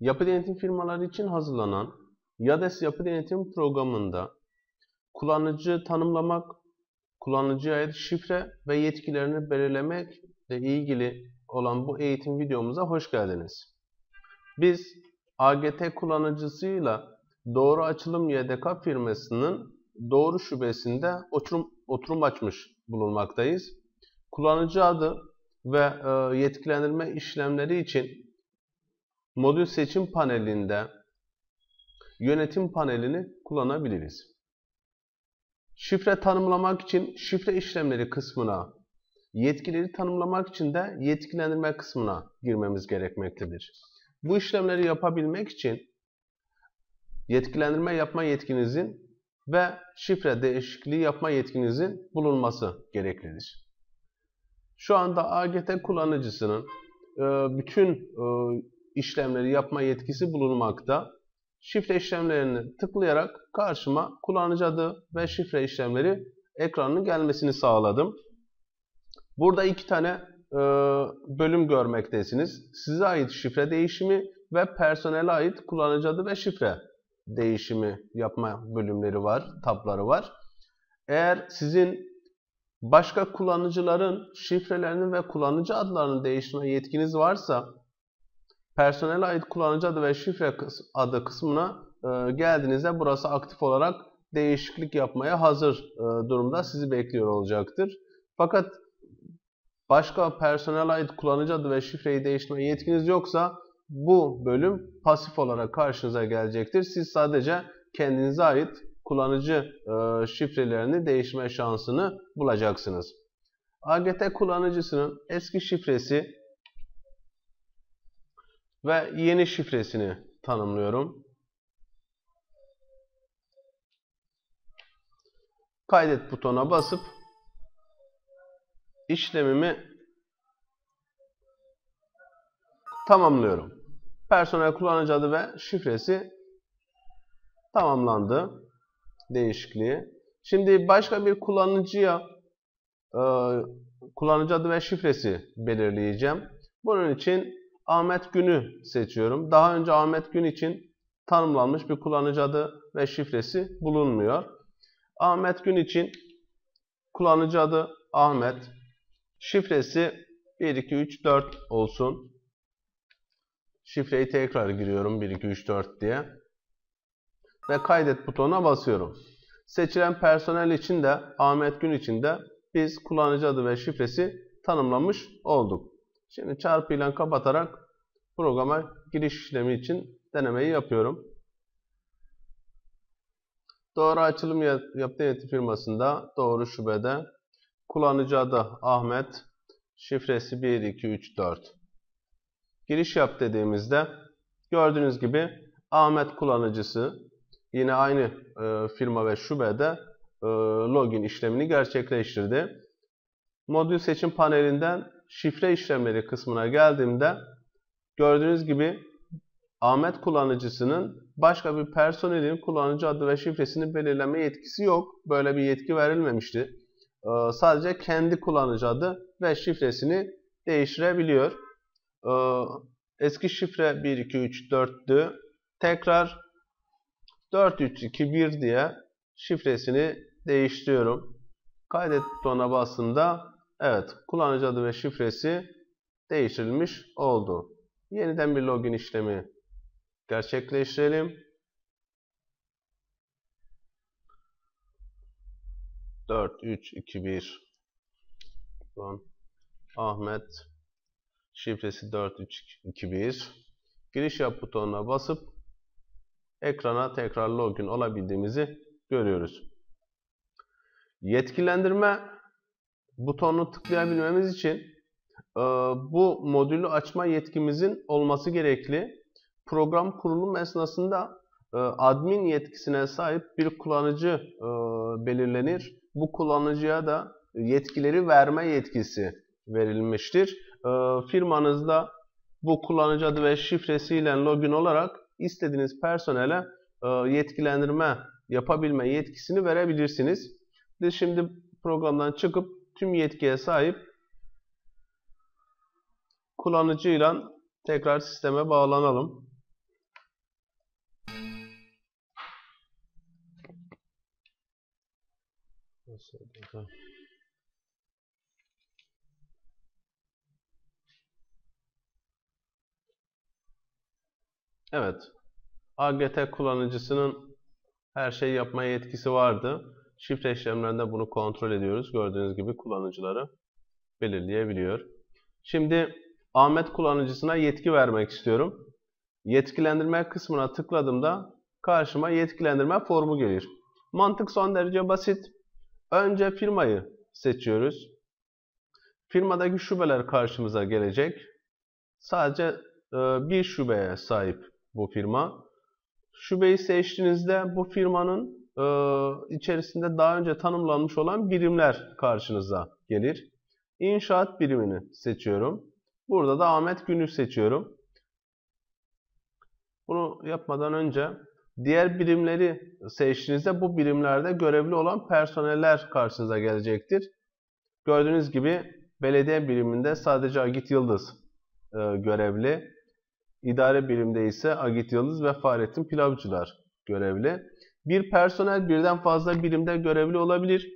Yapı denetim firmaları için hazırlanan YADES yapı denetim programında kullanıcı tanımlamak, kullanıcıya ait şifre ve yetkilerini belirlemekle ilgili olan bu eğitim videomuza hoş geldiniz. Biz AGT kullanıcısıyla Doğru Açılım YDK firmasının Doğru Şubesi'nde oturum, oturum açmış bulunmaktayız. Kullanıcı adı ve e, yetkilendirme işlemleri için modül seçim panelinde yönetim panelini kullanabiliriz. Şifre tanımlamak için şifre işlemleri kısmına, yetkileri tanımlamak için de yetkilendirme kısmına girmemiz gerekmektedir. Bu işlemleri yapabilmek için yetkilendirme yapma yetkinizin ve şifre değişikliği yapma yetkinizin bulunması gereklidir. Şu anda AGT kullanıcısının e, bütün e, işlemleri yapma yetkisi bulunmakta. Şifre işlemlerini tıklayarak karşıma kullanıcı adı ve şifre işlemleri ekranının gelmesini sağladım. Burada iki tane e, bölüm görmektesiniz. Size ait şifre değişimi ve personele ait kullanıcı adı ve şifre değişimi yapma bölümleri var, tabları var. Eğer sizin başka kullanıcıların şifrelerini ve kullanıcı adlarını değiştirme yetkiniz varsa personel ait kullanıcı adı ve şifre adı kısmına e, geldiğinizde burası aktif olarak değişiklik yapmaya hazır e, durumda sizi bekliyor olacaktır. Fakat başka personel ait kullanıcı adı ve şifreyi değiştirme yetkiniz yoksa bu bölüm pasif olarak karşınıza gelecektir. Siz sadece kendinize ait kullanıcı e, şifrelerini değiştirme şansını bulacaksınız. AGT kullanıcısının eski şifresi ve yeni şifresini tanımlıyorum. Kaydet butonuna basıp işlemimi tamamlıyorum. Personel kullanıcı adı ve şifresi tamamlandı. Değişikliği. Şimdi başka bir kullanıcıya e, kullanıcı adı ve şifresi belirleyeceğim. Bunun için Ahmet Gün'ü seçiyorum. Daha önce Ahmet Gün için tanımlanmış bir kullanıcı adı ve şifresi bulunmuyor. Ahmet Gün için kullanıcı adı Ahmet, şifresi 1, 2, 3, 4 olsun. Şifreyi tekrar giriyorum 1, 2, 3, 4 diye. Ve kaydet butonuna basıyorum. Seçilen personel için de Ahmet Gün için de biz kullanıcı adı ve şifresi tanımlamış olduk. Şimdi çarpı ile kapatarak programa giriş işlemi için denemeyi yapıyorum. Doğru açılım yapı denetim firmasında doğru şubede kullanıcı adı Ahmet, şifresi 1, 2, 3, 4. Giriş yap dediğimizde gördüğünüz gibi Ahmet kullanıcısı yine aynı e, firma ve şubede e, login işlemini gerçekleştirdi. Modül seçim panelinden şifre işlemleri kısmına geldiğimde gördüğünüz gibi Ahmet kullanıcısının başka bir personelin kullanıcı adı ve şifresini belirleme yetkisi yok. Böyle bir yetki verilmemişti. Ee, sadece kendi kullanıcı adı ve şifresini değiştirebiliyor. Ee, eski şifre 1, 2, 3, 4'tü. Tekrar 4, 3, 2, 1 diye şifresini değiştiriyorum. Kaydet butonuna bastığımda Evet, kullanıcı adı ve şifresi değiştirilmiş oldu. Yeniden bir login işlemi gerçekleştirelim. 4, 3, 2, 1 Son. Ahmet şifresi 4, 3, 2, 1 Giriş yap butonuna basıp ekrana tekrar login olabildiğimizi görüyoruz. Yetkilendirme butonunu tıklayabilmemiz için e, bu modülü açma yetkimizin olması gerekli. Program kurulum esnasında e, admin yetkisine sahip bir kullanıcı e, belirlenir. Bu kullanıcıya da yetkileri verme yetkisi verilmiştir. Firmanızda bu kullanıcı adı ve şifresiyle login olarak istediğiniz personele yetkilendirme yapabilme yetkisini verebilirsiniz. Biz şimdi programdan çıkıp tüm yetkiye sahip kullanıcıyla tekrar sisteme bağlanalım. Evet. AGT kullanıcısının her şeyi yapmaya yetkisi vardı. Şifre işlemlerinde bunu kontrol ediyoruz. Gördüğünüz gibi kullanıcıları belirleyebiliyor. Şimdi Ahmet kullanıcısına yetki vermek istiyorum. Yetkilendirme kısmına tıkladığımda karşıma yetkilendirme formu gelir. Mantık son derece basit. Önce firmayı seçiyoruz. Firmadaki şubeler karşımıza gelecek. Sadece e, bir şubeye sahip bu firma. Şubeyi seçtiğinizde bu firmanın içerisinde daha önce tanımlanmış olan birimler karşınıza gelir. İnşaat birimini seçiyorum. Burada da Ahmet Günü seçiyorum. Bunu yapmadan önce diğer birimleri seçtiğinizde bu birimlerde görevli olan personeller karşınıza gelecektir. Gördüğünüz gibi belediye biriminde sadece Agit Yıldız e, görevli. İdare birimde ise Agit Yıldız ve Fahrettin Pilavcılar görevli. Bir personel birden fazla birimde görevli olabilir.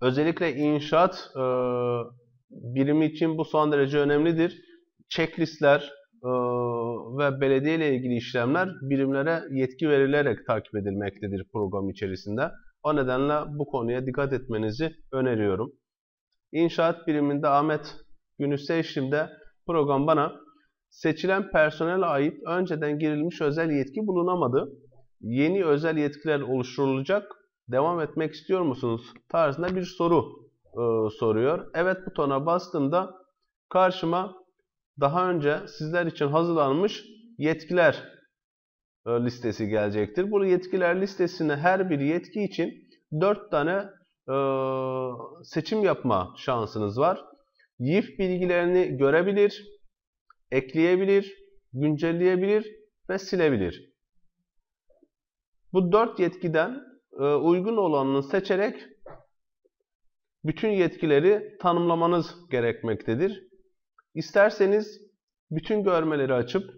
Özellikle inşaat e, birimi için bu son derece önemlidir. Checklistler e, ve belediye ile ilgili işlemler birimlere yetki verilerek takip edilmektedir program içerisinde. O nedenle bu konuya dikkat etmenizi öneriyorum. İnşaat biriminde Ahmet günü seçtiğimde program bana seçilen personel ait önceden girilmiş özel yetki bulunamadı. Yeni özel yetkiler oluşturulacak. Devam etmek istiyor musunuz? tarzında bir soru e, soruyor. Evet butona bastığımda karşıma daha önce sizler için hazırlanmış yetkiler e, listesi gelecektir. Bu yetkiler listesine her bir yetki için 4 tane e, seçim yapma şansınız var. YIF bilgilerini görebilir, ekleyebilir, güncelleyebilir ve silebilir. Bu 4 yetkiden e, uygun olanını seçerek bütün yetkileri tanımlamanız gerekmektedir. İsterseniz bütün görmeleri açıp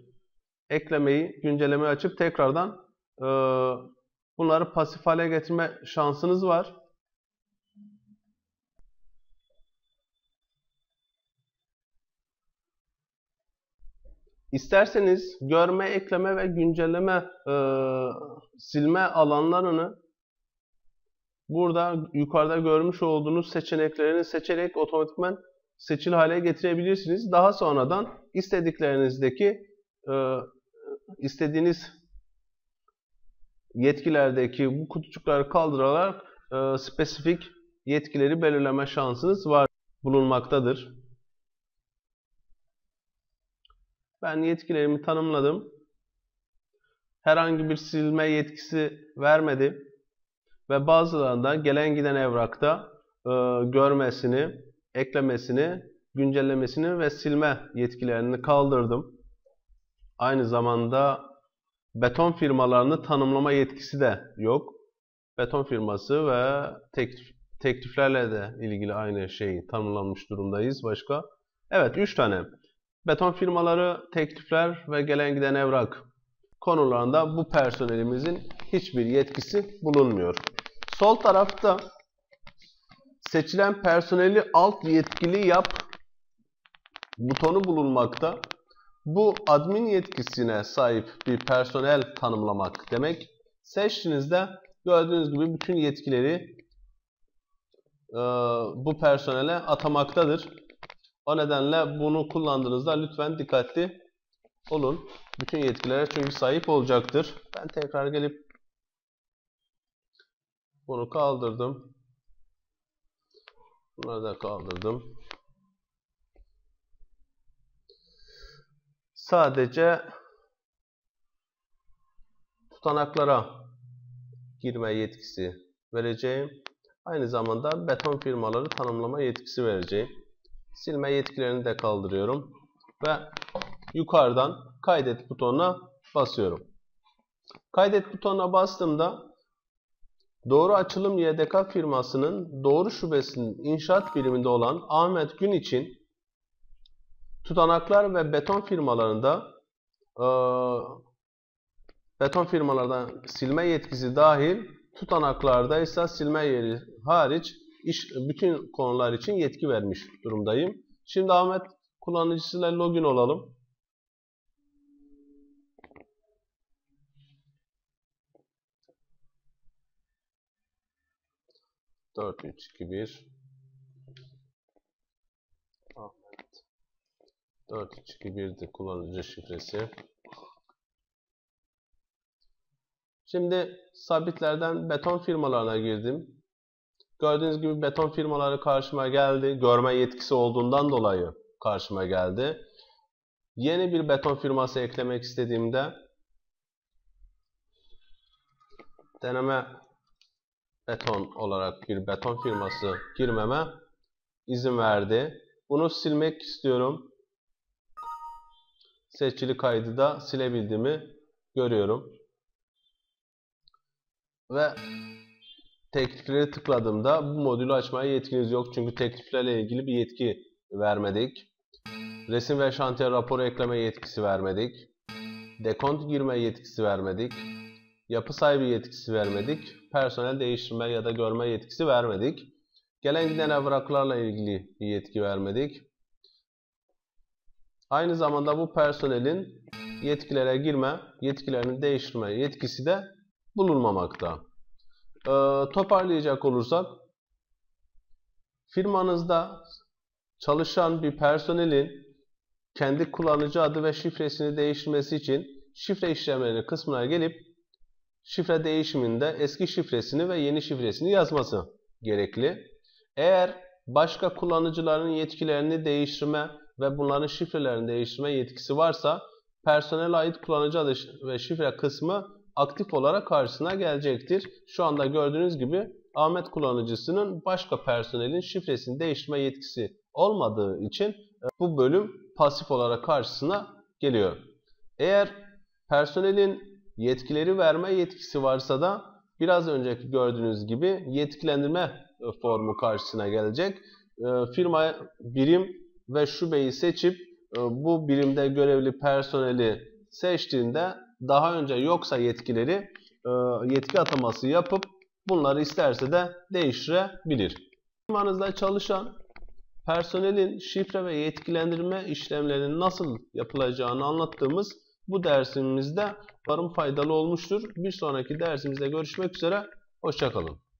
eklemeyi, güncellemeyi açıp tekrardan e, bunları pasif hale getirme şansınız var. İsterseniz görme, ekleme ve güncelleme e, silme alanlarını burada yukarıda görmüş olduğunuz seçeneklerini seçerek otomatikman seçili hale getirebilirsiniz. Daha sonradan istediklerinizdeki e, istediğiniz yetkilerdeki bu kutucukları kaldırarak e, spesifik yetkileri belirleme şansınız var bulunmaktadır. Ben yetkilerimi tanımladım. Herhangi bir silme yetkisi vermedi ve bazılarında gelen giden evrakta e, görmesini, eklemesini, güncellemesini ve silme yetkilerini kaldırdım. Aynı zamanda beton firmalarını tanımlama yetkisi de yok. Beton firması ve teklif, tekliflerle de ilgili aynı şeyi tanımlanmış durumdayız. Başka? Evet, 3 tane. Beton firmaları, teklifler ve gelen giden evrak konularında bu personelimizin hiçbir yetkisi bulunmuyor. Sol tarafta seçilen personeli alt yetkili yap butonu bulunmakta. Bu admin yetkisine sahip bir personel tanımlamak demek. Seçtiğinizde gördüğünüz gibi bütün yetkileri e, bu personele atamaktadır. O nedenle bunu kullandığınızda lütfen dikkatli olun. Bütün yetkilere çünkü sahip olacaktır. Ben tekrar gelip bunu kaldırdım. Bunları da kaldırdım. Sadece tutanaklara girme yetkisi vereceğim. Aynı zamanda beton firmaları tanımlama yetkisi vereceğim. Silme yetkilerini de kaldırıyorum. Ve yukarıdan kaydet butonuna basıyorum. Kaydet butonuna bastığımda Doğru Açılım YDK firmasının Doğru Şubesi'nin inşaat biriminde olan Ahmet Gün için tutanaklar ve beton firmalarında e, beton firmalardan silme yetkisi dahil tutanaklarda ise silme yeri hariç iş, bütün konular için yetki vermiş durumdayım. Şimdi Ahmet kullanıcısıyla login olalım. Dört, üç, iki, bir. Ahmet. Dört, üç, iki, birdi kullanıcı şifresi. Şimdi sabitlerden beton firmalarına girdim. Gördüğünüz gibi beton firmaları karşıma geldi. Görme yetkisi olduğundan dolayı karşıma geldi. Yeni bir beton firması eklemek istediğimde deneme beton olarak bir beton firması girmeme izin verdi. Bunu silmek istiyorum. Seçili kaydı da silebildiğimi görüyorum. Ve teklifleri tıkladığımda bu modülü açmaya yetkiniz yok. Çünkü tekliflerle ilgili bir yetki vermedik. Resim ve şantiye raporu ekleme yetkisi vermedik. Dekont girme yetkisi vermedik. Yapı sahibi yetkisi vermedik. Personel değiştirme ya da görme yetkisi vermedik. Gelen giden evraklarla ilgili yetki vermedik. Aynı zamanda bu personelin yetkilere girme, yetkilerini değiştirme yetkisi de bulunmamakta. Ee, toparlayacak olursak, firmanızda çalışan bir personelin kendi kullanıcı adı ve şifresini değiştirmesi için şifre işlemleri kısmına gelip şifre değişiminde eski şifresini ve yeni şifresini yazması gerekli. Eğer başka kullanıcıların yetkilerini değiştirme ve bunların şifrelerini değiştirme yetkisi varsa personel ait kullanıcı adı ve şifre kısmı aktif olarak karşısına gelecektir. Şu anda gördüğünüz gibi Ahmet kullanıcısının başka personelin şifresini değiştirme yetkisi olmadığı için e, bu bölüm pasif olarak karşısına geliyor. Eğer personelin yetkileri verme yetkisi varsa da biraz önceki gördüğünüz gibi yetkilendirme e, formu karşısına gelecek. E, firma birim ve şubeyi seçip bu birimde görevli personeli seçtiğinde daha önce yoksa yetkileri yetki ataması yapıp bunları isterse de değiştirebilir. Firmanızda çalışan personelin şifre ve yetkilendirme işlemlerinin nasıl yapılacağını anlattığımız bu dersimizde umarım faydalı olmuştur. Bir sonraki dersimizde görüşmek üzere. Hoşçakalın.